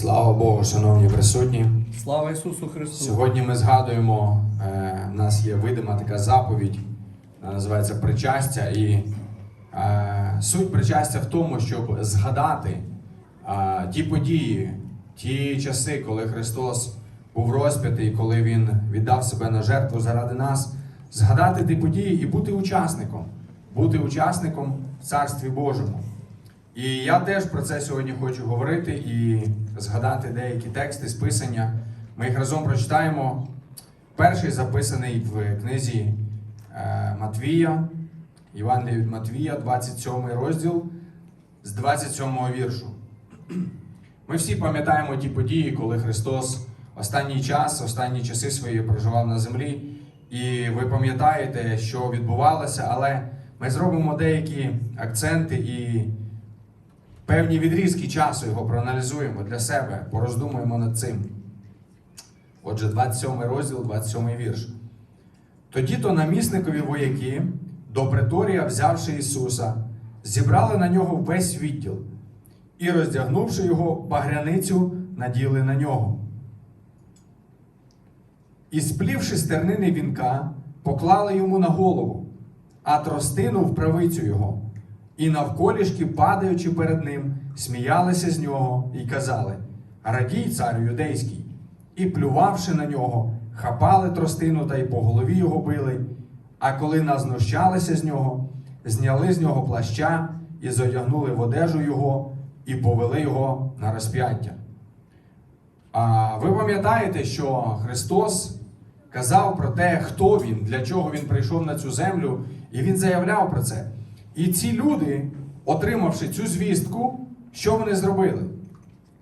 Слава Богу, шановні присутні. Слава Ісусу Христу! Сьогодні ми згадуємо, е, в нас є видима така заповідь, вона називається причастя. І е, суть причастя в тому, щоб згадати е, ті події, ті часи, коли Христос був розп'ятий, коли Він віддав себе на жертву заради нас, згадати ті події і бути учасником, бути учасником в Царстві Божому. І я теж про це сьогодні хочу говорити і згадати деякі тексти з писання. Ми їх разом прочитаємо. Перший записаний в книзі е, Матвія, Євангелія від Матвія, 27 розділ з 27 віршу. Ми всі пам'ятаємо ті події, коли Христос останній час, останні часи свої проживав на землі. І ви пам'ятаєте, що відбувалося, але ми зробимо деякі акценти і певні відрізки часу його проаналізуємо для себе, пороздумуємо над цим. Отже, 27 розділ, 27 вірш. Тоді то намісникові вояки до преторія, взявши Ісуса, зібрали на нього весь відділ і, роздягнувши його, багряницю наділи на нього. І сплівши стернини вінка, поклали йому на голову, а тростину в правицю його. І навколішки, падаючи перед ним, сміялися з нього і казали: Радій, царю юдейський, і, плювавши на нього, хапали тростину та й по голові його били. А коли назнущалися з нього, зняли з нього плаща і зодягнули в одежу його, і повели його на розп'яття. А ви пам'ятаєте, що Христос казав про те, хто він, для чого він прийшов на цю землю, і він заявляв про це. І ці люди, отримавши цю звістку, що вони зробили?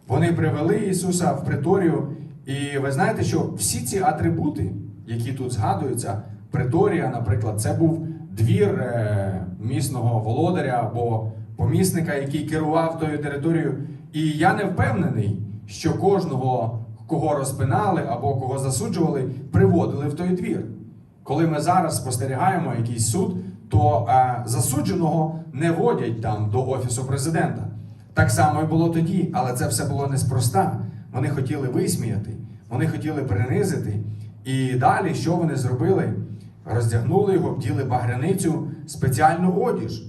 Вони привели Ісуса в приторію, і ви знаєте, що всі ці атрибути, які тут згадуються, приторія, наприклад, це був двір е, місного володаря або помісника, який керував тою територією. І я не впевнений, що кожного, кого розпинали або кого засуджували, приводили в той двір. Коли ми зараз спостерігаємо якийсь суд, то е, засудженого не водять там до офісу президента. Так само і було тоді, але це все було неспроста. Вони хотіли висміяти, вони хотіли принизити. І далі, що вони зробили? Роздягнули його, вділи багряницю, спеціальну одіж,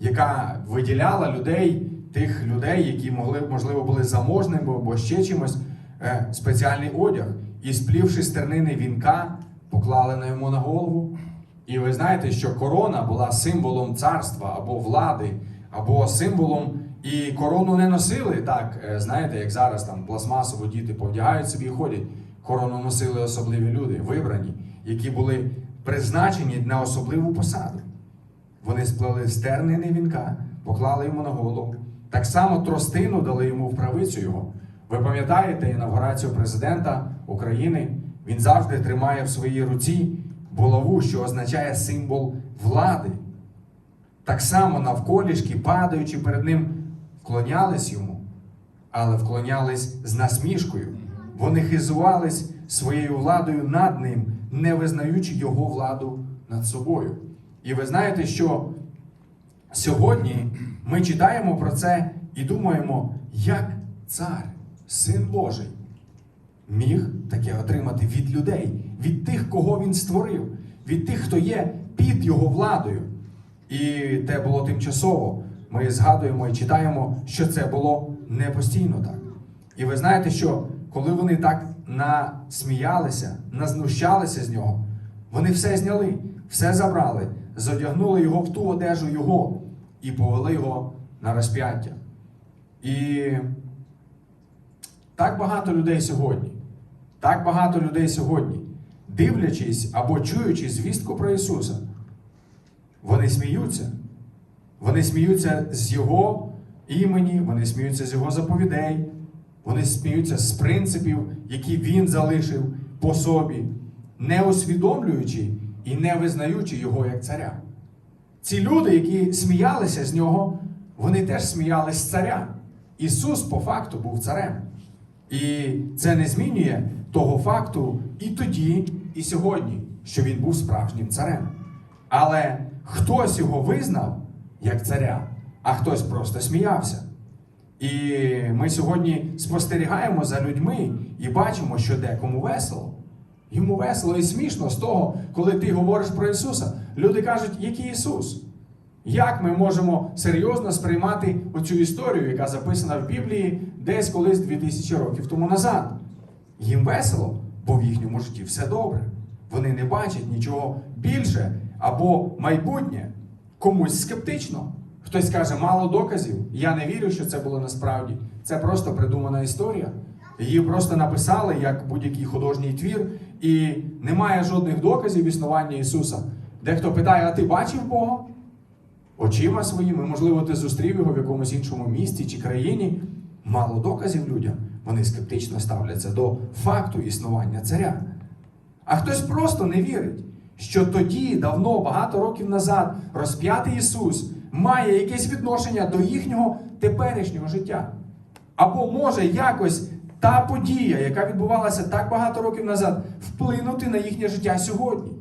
яка виділяла людей, тих людей, які могли, можливо, були заможними або ще чимось, е, спеціальний одяг. І сплівши стернини вінка, поклали на йому на голову. І ви знаєте, що корона була символом царства або влади, або символом. І корону не носили так, е, знаєте, як зараз там пластмасово діти повдягають собі і ходять. Корону носили особливі люди, вибрані, які були призначені на особливу посаду. Вони сплели стернини вінка, поклали йому на голову. Так само тростину дали йому в правицю його. Ви пам'ятаєте інавгурацію президента України? Він завжди тримає в своїй руці булаву, що означає символ влади. Так само навколішки, падаючи перед ним, вклонялись йому, але вклонялись з насмішкою. Вони хизувались своєю владою над ним, не визнаючи його владу над собою. І ви знаєте, що сьогодні ми читаємо про це і думаємо, як цар, син Божий, міг таке отримати від людей, від тих, кого він створив, від тих, хто є під його владою. І те було тимчасово. Ми згадуємо і читаємо, що це було не постійно так. І ви знаєте, що коли вони так насміялися, назнущалися з нього, вони все зняли, все забрали, зодягнули його в ту одежу його і повели його на розп'яття. І так багато людей сьогодні, так багато людей сьогодні, дивлячись або чуючи звістку про Ісуса, вони сміються. Вони сміються з Його імені, вони сміються з Його заповідей, вони сміються з принципів, які Він залишив по собі, не усвідомлюючи і не визнаючи Його як царя. Ці люди, які сміялися з нього, вони теж сміялись з царя. Ісус по факту був царем. І це не змінює того факту і тоді, і сьогодні, що він був справжнім царем. Але хтось його визнав як царя, а хтось просто сміявся. І ми сьогодні спостерігаємо за людьми і бачимо, що декому весело. Йому весело і смішно з того, коли ти говориш про Ісуса. Люди кажуть, який Ісус? Як ми можемо серйозно сприймати оцю історію, яка записана в Біблії десь колись 2000 років тому назад? Їм весело, бо в їхньому житті все добре. Вони не бачать нічого більше або майбутнє. Комусь скептично. Хтось каже, мало доказів. Я не вірю, що це було насправді. Це просто придумана історія. Її просто написали як будь-який художній твір, і немає жодних доказів існування Ісуса. Дехто питає, а ти бачив Бога? Очима своїми, можливо, ти зустрів його в якомусь іншому місті чи країні. Мало доказів людям. Вони скептично ставляться до факту існування царя. А хтось просто не вірить, що тоді, давно, багато років назад, розп'ятий Ісус має якесь відношення до їхнього теперішнього життя. Або може якось та подія, яка відбувалася так багато років назад, вплинути на їхнє життя сьогодні.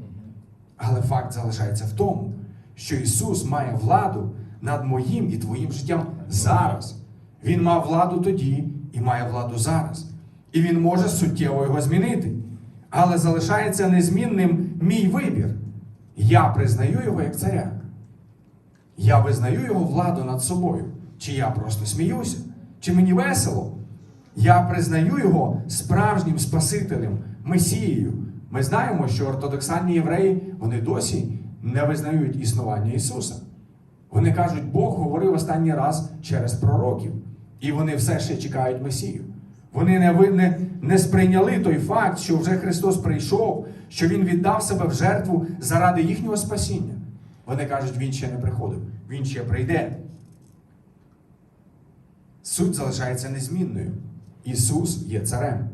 Але факт залишається в тому, що Ісус має владу над моїм і твоїм життям зараз. Він мав владу тоді і має владу зараз. І Він може суттєво його змінити. Але залишається незмінним мій вибір. Я признаю його як царя. Я визнаю його владу над собою. Чи я просто сміюся, чи мені весело. Я признаю його справжнім Спасителем, Месією. Ми знаємо, що ортодоксальні євреї вони досі не визнають існування Ісуса. Вони кажуть, Бог говорив останній раз через пророків, і вони все ще чекають Месію. Вони не, не, не сприйняли той факт, що вже Христос прийшов, що Він віддав себе в жертву заради їхнього спасіння. Вони кажуть, Він ще не приходив, Він ще прийде. Суть залишається незмінною. Ісус є царем.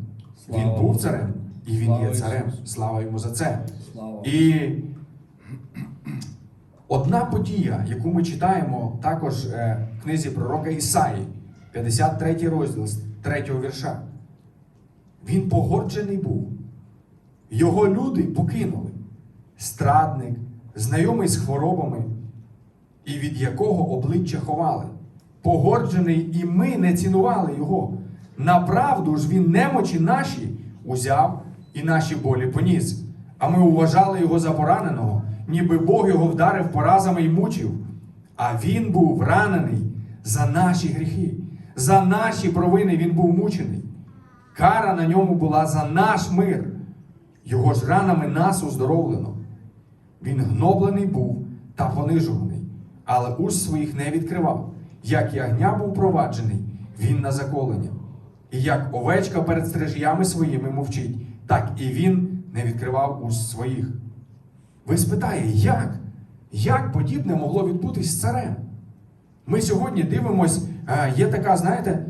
Він був царем, і Він Слава є царем. Ісусу. Слава йому за це. Слава. І одна подія, яку ми читаємо також е, в книзі пророка Ісаї, 53 розділ з 3 вірша. Він погорджений був. Його люди покинули. Страдник, знайомий з хворобами, і від якого обличчя ховали. Погорджений, і ми не цінували його. Направду ж він немочі наші узяв і наші болі поніс. А ми вважали його за пораненого, ніби Бог його вдарив поразами і мучив. А він був ранений за наші гріхи, за наші провини він був мучений. Кара на ньому була за наш мир. Його ж ранами нас оздоровлено. Він гноблений був та понижуваний, але уст своїх не відкривав. Як ягня був проваджений, він на заколення. І як овечка перед стрижями своїми мовчить, так і він не відкривав уст своїх. Ви спитає, як? Як подібне могло відбутись з царем? Ми сьогодні дивимось, є така, знаєте,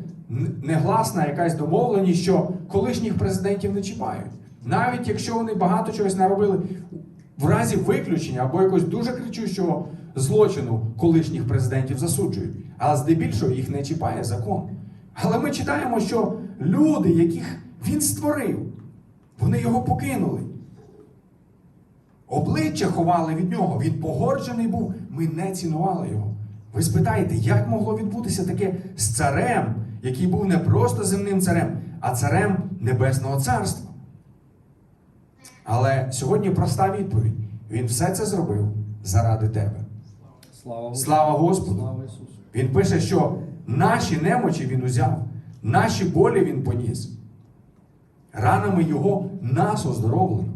негласна якась домовленість, що колишніх президентів не чіпають. Навіть якщо вони багато чогось наробили, в разі виключення або якогось дуже кричущого злочину колишніх президентів засуджують. Але здебільшого їх не чіпає закон. Але ми читаємо, що люди, яких він створив, вони його покинули. Обличчя ховали від нього, він погорджений був, ми не цінували його. Ви спитаєте, як могло відбутися таке з царем, який був не просто земним царем, а царем Небесного Царства? Але сьогодні проста відповідь: Він все це зробив заради тебе. Слава Слава Господу! Слава Ісусу. Він пише, що наші немочі він узяв, наші болі він поніс. Ранами його нас оздоровлено.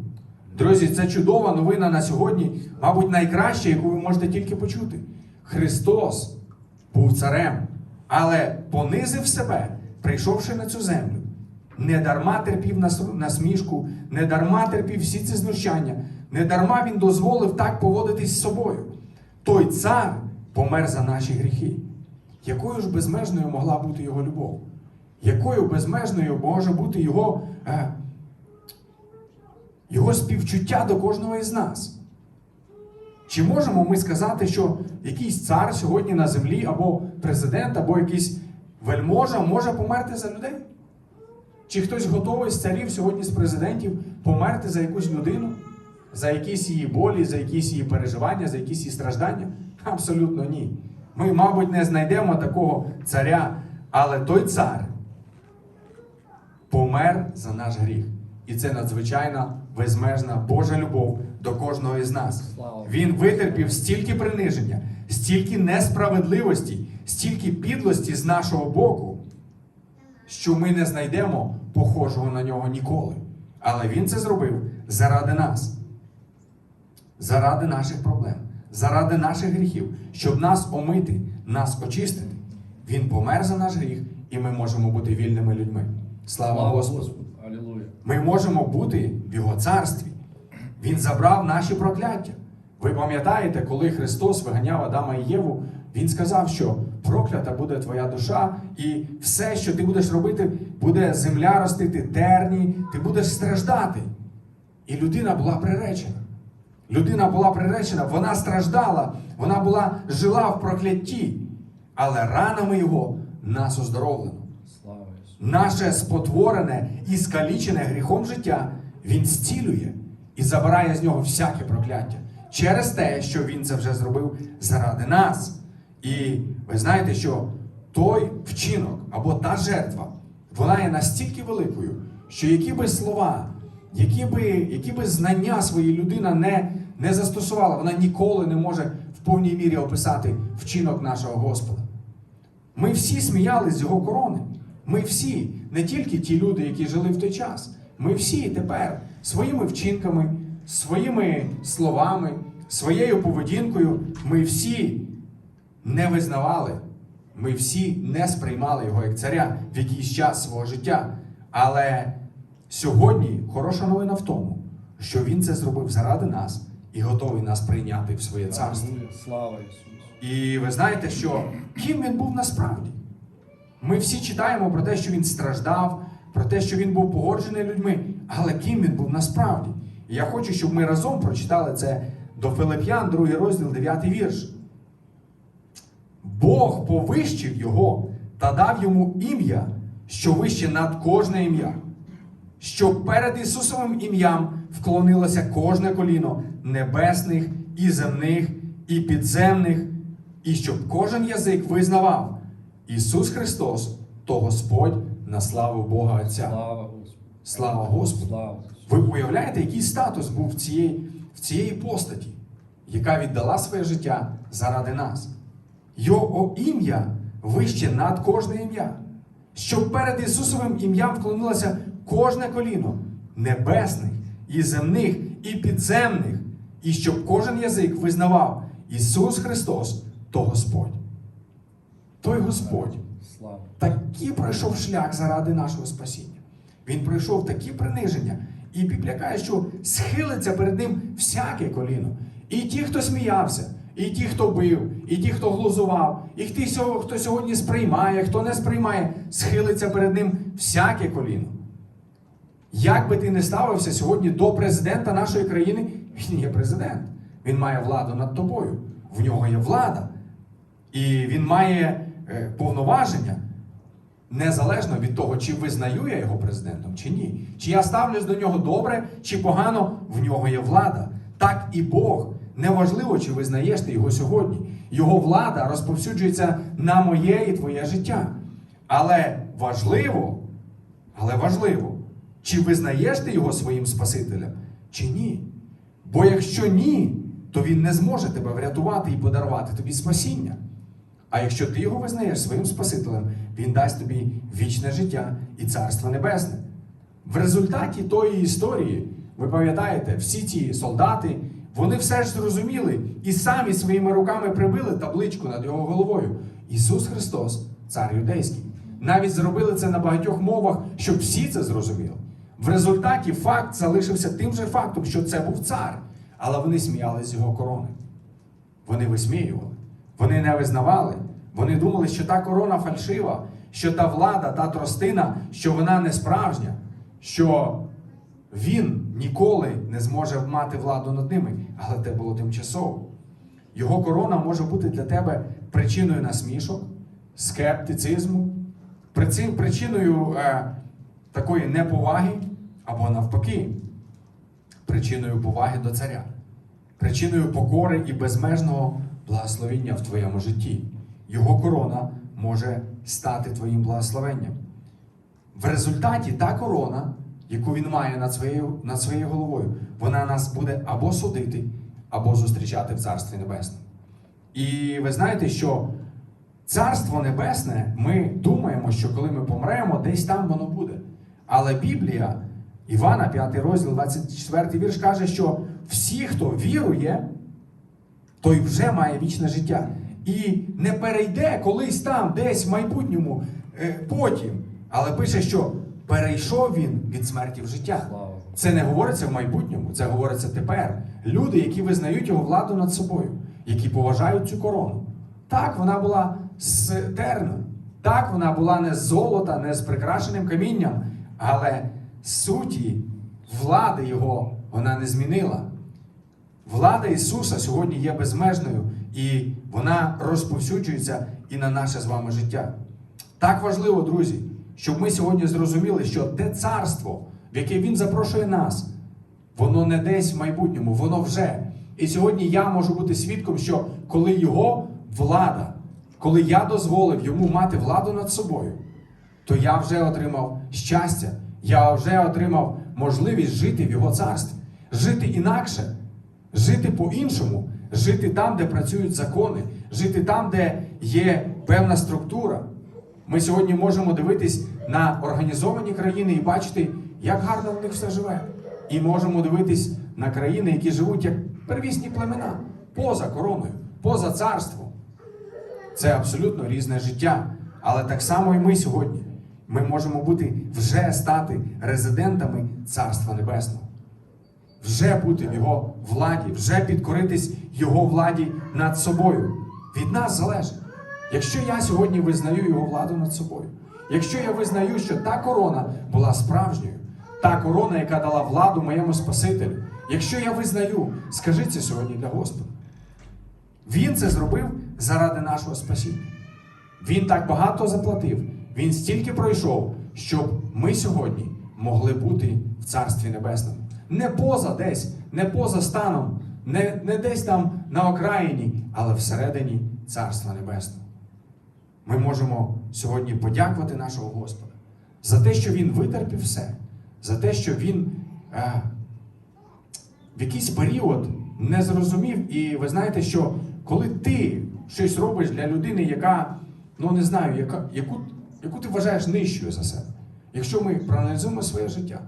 Друзі, це чудова новина на сьогодні, мабуть, найкраща, яку ви можете тільки почути. Христос був царем, але понизив себе, прийшовши на цю землю. Не дарма терпів насмішку, не дарма терпів всі ці знущання, не дарма він дозволив так поводитись з собою. Той цар помер за наші гріхи. Якою ж безмежною могла бути його любов? Якою безмежною може бути його, е, його співчуття до кожного із нас? Чи можемо ми сказати, що якийсь цар сьогодні на землі, або президент, або якийсь вельможа може померти за людей? Чи хтось готовий з царів сьогодні з президентів померти за якусь людину, за якісь її болі, за якісь її переживання, за якісь її страждання? Абсолютно ні. Ми, мабуть, не знайдемо такого царя, Але той цар помер за наш гріх. І це надзвичайна безмежна Божа любов до кожного із нас. Він витерпів стільки приниження, стільки несправедливості, стільки підлості з нашого боку, що ми не знайдемо похожого на нього ніколи. Але він це зробив заради нас, заради наших проблем, заради наших гріхів, щоб нас омити, нас очистити. Він помер за наш гріх, і ми можемо бути вільними людьми. Слава Господу! Ми можемо бути в Його царстві. Він забрав наші прокляття. Ви пам'ятаєте, коли Христос виганяв Адама і Єву, Він сказав, що проклята буде твоя душа, і все, що ти будеш робити, буде земля ростити, терні, ти будеш страждати. І людина була приречена. Людина була приречена, вона страждала, вона була жила в проклятті, але ранами його нас оздоровлено. Наше спотворене і скалічене гріхом життя Він зцілює і забирає з нього всяке прокляття через те, що Він це вже зробив заради нас. І ви знаєте, що той вчинок або та жертва, вона є настільки великою, що які би слова, які би, які би знання свої людина не, не застосувала, вона ніколи не може в повній мірі описати вчинок нашого Господа. Ми всі сміялись з його корони. Ми всі, не тільки ті люди, які жили в той час. Ми всі тепер своїми вчинками, своїми словами, своєю поведінкою, ми всі не визнавали, ми всі не сприймали його як царя в якийсь час свого життя. Але сьогодні хороша новина в тому, що він це зробив заради нас і готовий нас прийняти в своє царство. Слава Ісусу. І ви знаєте, що ким він був насправді? Ми всі читаємо про те, що він страждав, про те, що він був погоджений людьми, але ким він був насправді? І я хочу, щоб ми разом прочитали це до Филип'ян, другий розділ, 9 вірш. Бог повищив його та дав йому ім'я, що вище над кожне ім'я, щоб перед Ісусовим ім'ям вклонилося кожне коліно небесних і земних, і підземних, і щоб кожен язик визнавав Ісус Христос, то Господь на славу Бога Отця. Слава Господу. Слава Господу! Слава Ви уявляєте, який статус був в цієї, в цієї постаті, яка віддала своє життя заради нас? Його ім'я вище над кожне ім'я. Щоб перед Ісусовим ім'ям вклонилося кожне коліно небесних і земних, і підземних, і щоб кожен язик визнавав Ісус Христос то Господь. Той Господь такий пройшов шлях заради нашого спасіння. Він пройшов такі приниження. І Біблія каже, що схилиться перед ним всяке коліно. І ті, хто сміявся, і ті, хто бив, і ті, хто глузував, і ті, хто сьогодні сприймає, хто не сприймає, схилиться перед ним всяке коліно. Як би ти не ставився сьогодні до президента нашої країни, він є президент. Він має владу над тобою. В нього є влада. І він має е, повноваження незалежно від того, чи визнаю я його президентом, чи ні. Чи я ставлюсь до нього добре, чи погано, в нього є влада. Так і Бог. Неважливо, чи визнаєш ти його сьогодні. Його влада розповсюджується на моє і твоє життя. Але важливо, але важливо, чи визнаєш ти його своїм Спасителем, чи ні. Бо якщо ні, то він не зможе тебе врятувати і подарувати тобі спасіння. А якщо ти його визнаєш своїм Спасителем, він дасть тобі вічне життя і царство небесне. В результаті тої історії, ви пам'ятаєте, всі ці солдати, вони все ж зрозуміли і самі своїми руками прибили табличку над його головою. Ісус Христос, цар юдейський. Навіть зробили це на багатьох мовах, щоб всі це зрозуміли. В результаті факт залишився тим же фактом, що це був цар, але вони сміялися з його корони. Вони висміювали, вони не визнавали. Вони думали, що та корона фальшива, що та влада, та тростина, що вона не справжня, що він ніколи не зможе мати владу над ними, але це було тимчасово. Його корона може бути для тебе причиною насмішок, скептицизму, причиною е, такої неповаги або навпаки, причиною поваги до царя, причиною покори і безмежного благословіння в твоєму житті. Його корона може стати твоїм благословенням. В результаті та корона, яку він має над своєю, над своєю головою, вона нас буде або судити, або зустрічати в Царстві Небесному. І ви знаєте, що Царство Небесне, ми думаємо, що коли ми помремо, десь там воно буде. Але Біблія, Івана, 5 розділ, 24 вірш, каже, що всі, хто вірує, той вже має вічне життя. І не перейде колись там, десь в майбутньому, е, потім. Але пише, що перейшов він від смерті в життя. Це не говориться в майбутньому, це говориться тепер. Люди, які визнають його владу над собою, які поважають цю корону. Так, вона була з терну. Так, вона була не з золота, не з прикрашеним камінням, але суті влади його вона не змінила. Влада Ісуса сьогодні є безмежною, і вона розповсюджується і на наше з вами життя. Так важливо, друзі, щоб ми сьогодні зрозуміли, що те царство, в яке Він запрошує нас, воно не десь в майбутньому, воно вже. І сьогодні я можу бути свідком, що коли його влада, коли я дозволив йому мати владу над собою, то я вже отримав щастя, я вже отримав можливість жити в його царстві, жити інакше, жити по-іншому, жити там, де працюють закони, жити там, де є певна структура. Ми сьогодні можемо дивитись на організовані країни і бачити, як гарно в них все живе. І можемо дивитись на країни, які живуть як первісні племена, поза короною, поза царством. Це абсолютно різне життя. Але так само і ми сьогодні. Ми можемо бути вже стати резидентами Царства Небесного. Вже бути в його владі, вже підкоритись його владі над собою. Від нас залежить. Якщо я сьогодні визнаю його владу над собою, якщо я визнаю, що та корона була справжньою, та корона, яка дала владу моєму Спасителю, якщо я визнаю, скажи це сьогодні для Господа. Він це зробив заради нашого спасіння. Він так багато заплатив, він стільки пройшов, щоб ми сьогодні могли бути в Царстві Небесному. Не поза десь, не поза станом, не, не десь там на окраїні, але всередині Царства Небесного. Ми можемо сьогодні подякувати нашого Господа за те, що Він витерпів все, за те, що Він е, в якийсь період не зрозумів. І ви знаєте, що коли ти щось робиш для людини, яка, ну не знаю, яка, яку, яку ти вважаєш нижчою за себе, якщо ми проаналізуємо своє життя,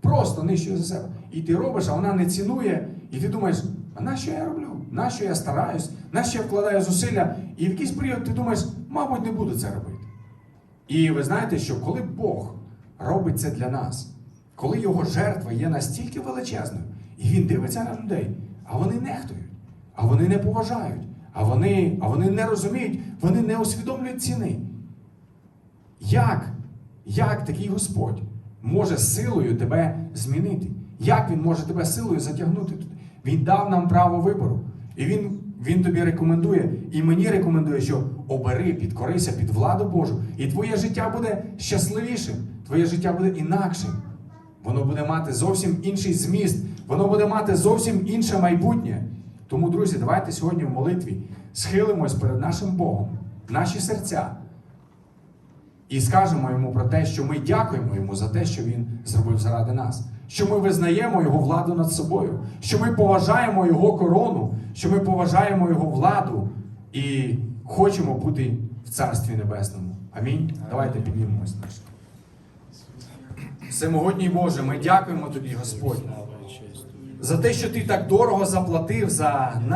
просто нижчою за себе, і ти робиш, а вона не цінує, і ти думаєш, а на що я роблю? На що я стараюсь, на що я вкладаю зусилля, і в якийсь період ти думаєш, мабуть, не буду це робити. І ви знаєте, що коли Бог робить це для нас, коли його жертва є настільки величезною, і він дивиться на людей, а вони нехтують, а вони не поважають, а вони, а вони не розуміють, вони не усвідомлюють ціни. Як, як такий Господь може силою тебе змінити? Як він може тебе силою затягнути туди? Він дав нам право вибору. І він, він тобі рекомендує, і мені рекомендує, що обери, підкорися під владу Божу, і твоє життя буде щасливішим, твоє життя буде інакшим. Воно буде мати зовсім інший зміст, воно буде мати зовсім інше майбутнє. Тому, друзі, давайте сьогодні в молитві схилимось перед нашим Богом, наші серця, і скажемо йому про те, що ми дякуємо йому за те, що він зробив заради нас, що ми визнаємо його владу над собою, що ми поважаємо його корону, що ми поважаємо його владу і хочемо бути в Царстві Небесному. Амінь. Давайте піднімемось наш. Всемогутній Боже, ми дякуємо тобі, Господь, за те, що ти так дорого заплатив за